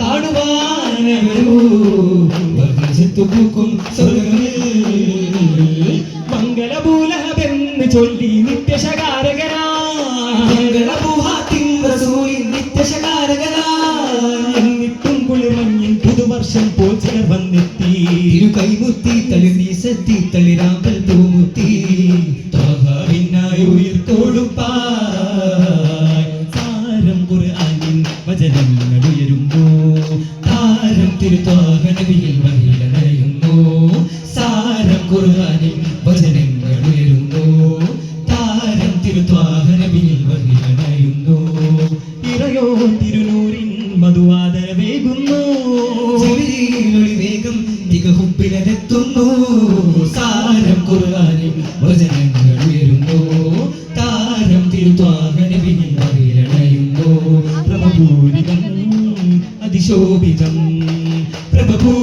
കാണുവാനവരൂ. വർദ്ധിച്ചു പൂക്കും സ്വർഗമിൽ മംഗളഭൂലഹബെന്ന് ചൊല്ലി നിത്യശകാരകരാ. നിത്യശകാരകരാ. എന്നിട്ടും കുളിമഞ്ഞിൻ പുതുവർഷം പോൽ ചിലർ വന്നെത്തി. തിരു കൈമുത്തി തളിമീസത്തി തളിരാമ്പൽ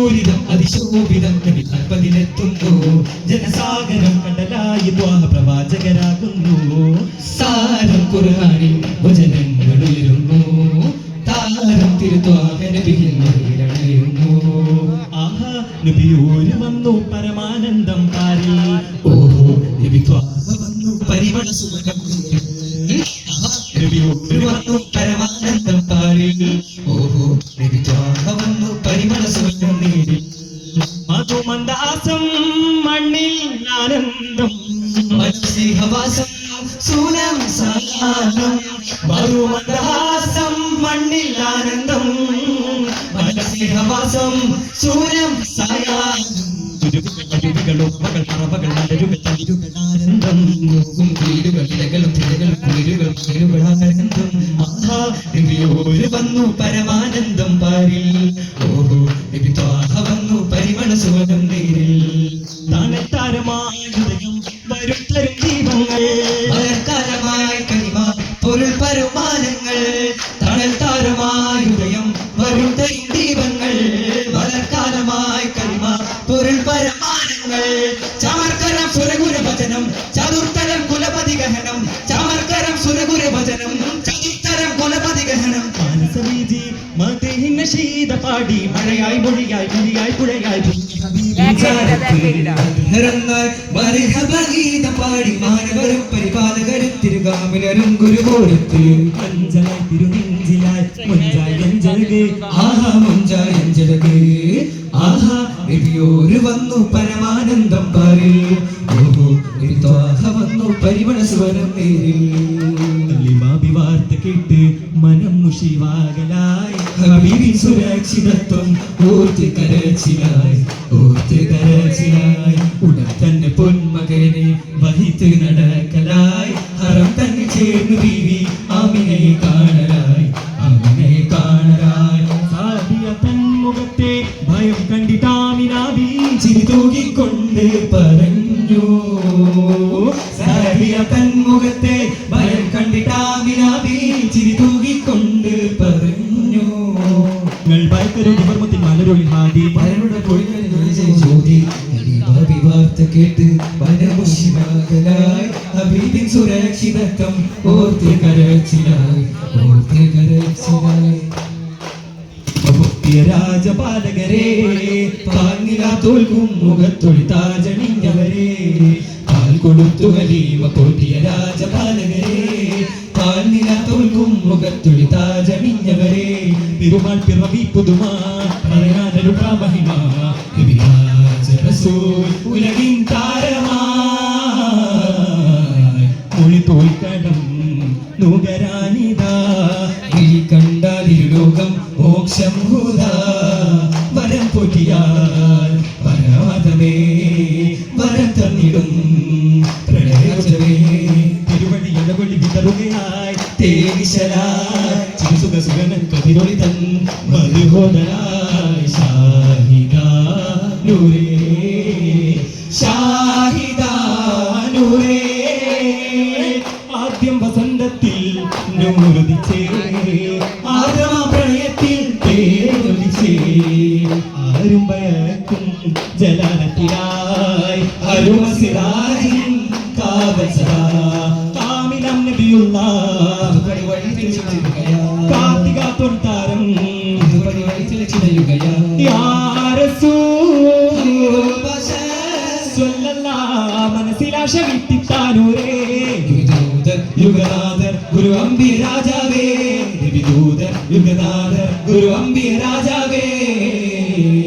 പ്രഭപൂരിതം അതിശോഭിതം കവി കൽപ്പതിലെത്തുന്നു ജനസാഗരം കടലായി ദ്വാഹ പ്രവാചകരാകുന്നു. സാരം കുറാനിൽ വചനങ്ങളുയരുന്നു താരം തിരുത്വാഹനവിൽ വഹിലണയുന്നു ആഹാ നബിയോര് വന്നു പരമാനന്ദം പാരി ഓഹോ നബി വന്നു പരിമള സുഖം സൂനം സായാഹം ചുരുക്കുകളും മകൾ പറവകൾ മലരുകൾ തളിരുകൾ ആനന്ദം. നോക്കും വീടുകൾ ഇലകളും തിരകളും കുളിരുകൾ കുളിരുകൾ ആനന്ദം. ആഹാ നബിയോര് വന്നു പരമാനന്ദം പാരിൽ. ഓഹോ നബി ത്വാഹ വന്നു പരിമള സുവനം നേരിൽ. തണത്താരമായ ഹൃദയം വരും തരും ദീപങ്ങൾ. മലർക്കാലമായി കനിമ പൊരുൾ പരുമാനങ്ങൾ. പാടി മഴയായി മൊഴിയായി മൊഴിയായി പുഴയായി. പാടി മാനവരും പരിപാലകരും തിരുകാമിലരും തിരുനെഞ്ചിലായി മുഞ്ചായി ആഹാ ആഹാ നബിയോര് വന്നു പരമാനന്ദം പറയൂ ഓഹോ വന്നു പരിമണ സ്വരം നേരിൽ. ഓർത്ത് കരച്ചിലായി ഓർത്ത് കരച്ചിലായി ഉടൻ തന്നെ പൊന്മകനെ വഹിത്ത് നടക്കലായി. ഹറം തന്നെ ചേർന്ന് ബീവി ആമിനയെ കാണലായി ആമിനയെ കാണലായി. സാദിയ തൻ മുഖത്തെ ഭയം കണ്ടിട്ടാമിനാബി ചിരി തൂകിക്കൊണ്ട് പറഞ്ഞു. സാധിയ തൻ മുഖത്തെ ഭയം കണ്ടിട്ടാമിനാബി ചിരി തൂകിക്കൊണ്ട് പറഞ്ഞു. നിങ്ങൾ ഭയക്കരു രാജപാലകരെ തോൽക്കും മുഖത്തൊഴി താജണിഞ്ഞവരെ. പാൽ കൊടുത്തു കലീമ പൊട്ടിയ രാജപാലകരെ തോൽക്കും മുഖത്തൊഴി താജണിഞ്ഞവരെ. തിരുമാൽ പിറവി പുതുമാ കണ്ടാലിരു ലോകം മോക്ഷം ഷാഹിദാനൂരേ ഷാഹിദാനൂരേ ആദ്യം വസന്തത്തിൽ നൂറുദിച്ചേ ആദ്യമ പ്രണയത്തിൽ തേനൊലിച്ചേ ആരും ഭയക്കും ജലാലത്തിലായി അരുമസിറാജിൻ കാവൽ സദാ കാമിലം നബിയുള്ള तेरा जागे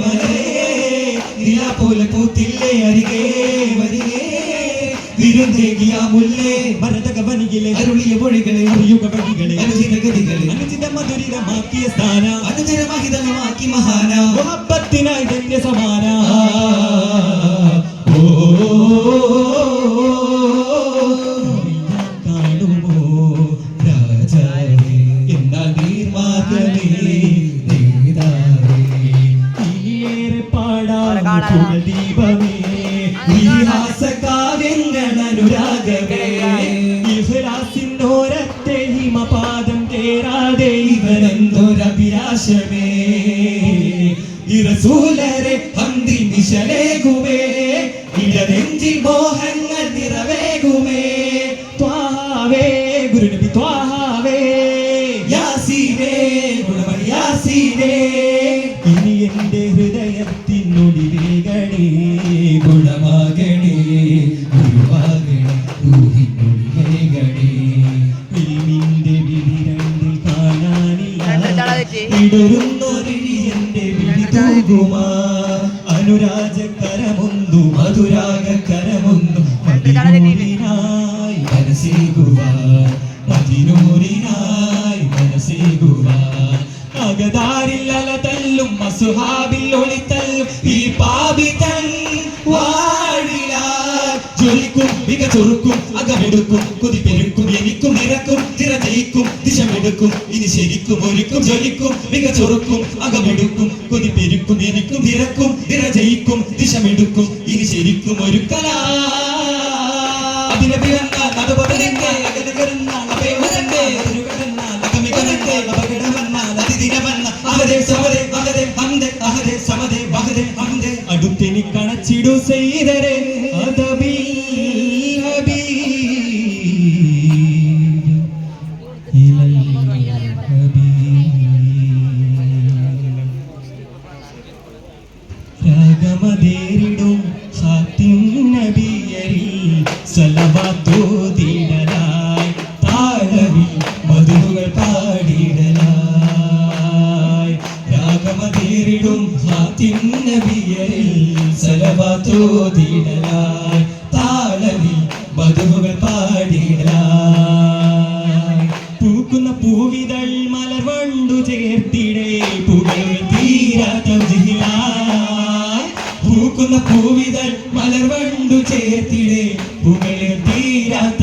വരേ നില പോലെ പൂത്തില്ലേ അരികേ വരികേ വിരുന്നേകിയ മുല്ലേ ഭരതക വനികിലെ അരുളിയ മൊഴികളെ അറിയുക വഴികളെ അനുചിത ഗതികളെ അനുചിത മധുരിതമാക്കിയ സ്ഥാന അനുചരമഹിതമാക്കി മഹാന മുഹബത്തിനായി ധന്യ ഓ ഇവരെന്തൊരഭിലാഷമേ ഇറസൂലരെ ഹന്തി നിശലേകുമേ ഇടനെഞ്ചിൽ മോഹങ്ങൾ ഇടരുന്നൊരിഴി എന്റെ വിഴി തൂകുമാ അനുരാജ കരമൊന്നു മധുരാഗ കരമൊന്നു മതിനൂരിനായി മനസ്സേകുക മതിനൂരിനായി മനസ്സേകുക ഒളിത്തല്ലും ഈ പാപി വാഴില ജ്വലിക്കും മിക ചൊറുക്കും അകമെടുക്കും കുതിപ്പെരുക്കും എനിക്കും നിറക്കും തിര ജയിക്കും ദിശമെടുക്കും ഇനി ശരിക്കും ഒരുക്കും ജ്വലിക്കും മിക ചൊറുക്കും അകമെടുക്കും കൊതിപ്പെരുക്കും പെരുക്കും എനിക്കും നിറക്കും തിര ജയിക്കും ദിശമെടുക്കും ഇനി ശരിക്കും ഒരുക്കലാ. ഹംദേ അടുത്തെനി കണച്ചിടു ചെയ്തരെ രാഗമതേരിടും ഹാത്തിം നബിയരിൽ സലവാത്തോതിടലായി താളവിൽ മധുകൾ പൂക്കുന്ന പൂവിതൾ മലർവണ്ടു ചേർത്തിടേ പുകൾ തീരാത്ത പൂക്കുന്ന പൂവിതൾ മലർവണ്ടു ചേർത്തിടേ പുകളിൽ തീരാത്ത